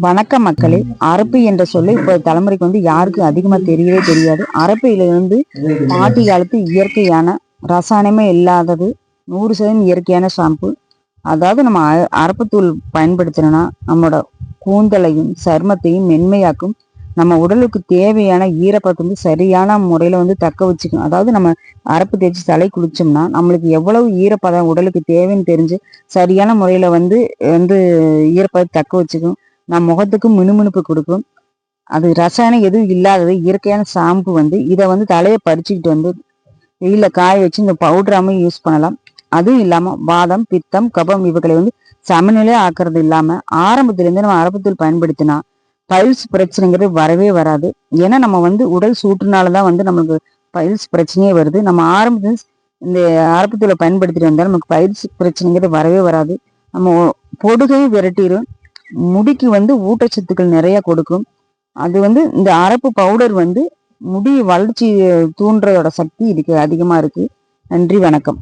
வணக்கம் மக்களே அரப்பு என்ற சொல்ல இப்போ தலைமுறைக்கு வந்து யாருக்கும் அதிகமா தெரியவே தெரியாது. அரப்பையில வந்து பாட்டி காலத்து இயற்கையான ரசாயனமே இல்லாதது நூறு சதவீதம் இயற்கையான ஷாம்பு அதாவது நம்ம அரப்புத்தூள் பயன்படுத்தினோம்னா நம்மளோட கூந்தலையும் சருமத்தையும் மென்மையாக்கும். நம்ம உடலுக்கு தேவையான ஈரப்பதத்தை வந்து சரியான முறையில வந்து தக்க வச்சுக்கும் அதாவது நம்ம அரப்பு தேய்ச்சி தலை குளிச்சோம்னா நம்மளுக்கு எவ்வளவு ஈரப்பதம் உடலுக்கு தேவைன்னு தெரிஞ்சு சரியான முறையில வந்து வந்து ஈரப்பதத்தை தக்க வச்சுக்கும் நம் முகத்துக்கு மினுமினுப்பு கொடுக்கும். அது ரசாயனம் எதுவும் இல்லாதது இயற்கையான ஷாம்பு வந்து இதை வந்து தலையை பறிச்சுக்கிட்டு வந்து வெயில காய வச்சு இந்த பவுடராம யூஸ் பண்ணலாம். அதுவும் இல்லாம வாதம் பித்தம் கபம் இவைகளை வந்து சமநிலை ஆக்குறது இல்லாம ஆரம்பத்திலிருந்து நம்ம அரப்புத்தூள் பயன்படுத்தினா பைல்ஸ் பிரச்சனைங்கிறது வரவே வராது. ஏன்னா நம்ம வந்து உடல் சூட்டுனாலதான் வந்து நமக்கு பைல்ஸ் பிரச்சனையே வருது. நம்ம ஆரம்பத்தில் இந்த அரப்புத்தூளை பயன்படுத்திட்டு வந்தால் நமக்கு பயிற்சி பிரச்சனைங்கிறது வரவே வராது. நம்ம பொடுகையும் விரட்டிடும் முடிக்கு வந்து ஊட்டச்சத்துக்கள் நிறைய கொடுக்கும். அது வந்து இந்த அரப்பு பவுடர் வந்து முடி வளர்ச்சி தூண்டுறதோட சக்தி இதுக்கு அதிகமா இருக்கு. நன்றி வணக்கம்.